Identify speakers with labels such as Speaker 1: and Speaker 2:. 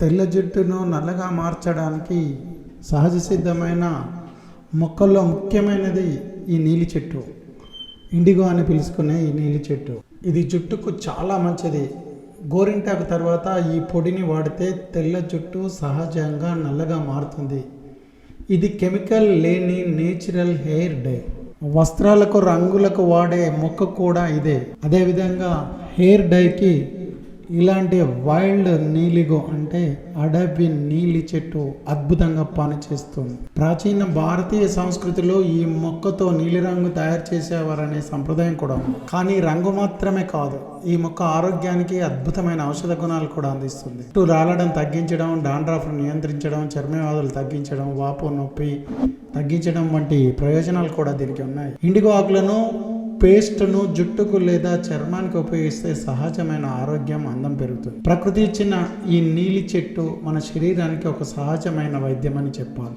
Speaker 1: తెల్ల జుట్టును నల్లగా మార్చడానికి సహజ సిద్ధమైన మొక్కల్లో ముఖ్యమైనది ఈ నీలి చెట్టు. ఇండిగో అని పిలుచుకునే ఈ నీలి చెట్టు. ఇది జుట్టుకు చాలా మంచిది. గోరింటాకు తర్వాత ఈ పొడిని వాడితే తెల్ల జుట్టు సహజంగా నల్లగా మారుతుంది. ఇది కెమికల్ లేని నేచురల్ హెయిర్ డే. వస్త్రాలకు రంగులకు వాడే మొక్క కూడా ఇదే. అదేవిధంగా హెయిర్ డైకి ఇలాంటి వైల్డ్ నీలిగో అంటే అడవి నీలి చెట్టు అద్భుతంగా పనిచేస్తుంది. ప్రాచీన భారతీయ సంస్కృతిలో ఈ మొక్కతో నీలిరంగు తయారు చేసేవారనే సంప్రదాయం కూడా ఉంది. కానీ రంగు మాత్రమే కాదు ఈ మొక్క ఆరోగ్యానికి అద్భుతమైన ఔషధ గుణాలు కూడా అందిస్తుంది. చుట్టూ రాలడం తగ్గించడం డాండ్రాఫ్ను నియంత్రించడం చర్మవ్యాధులు తగ్గించడం వాపు నొప్పి తగ్గించడం వంటి ప్రయోజనాలు కూడా దీనికి ఉన్నాయి. ఇండిగో ఆకులను పేస్ట్ను జుట్టుకు లేదా చర్మానికి ఉపయోగిస్తే సహజమైన ఆరోగ్యం అందం పెరుగుతుంది. ప్రకృతి ఇచ్చిన ఈ నీలి చెట్టు మన శరీరానికి ఒక సహజమైన వైద్యం అని చెప్పాలి.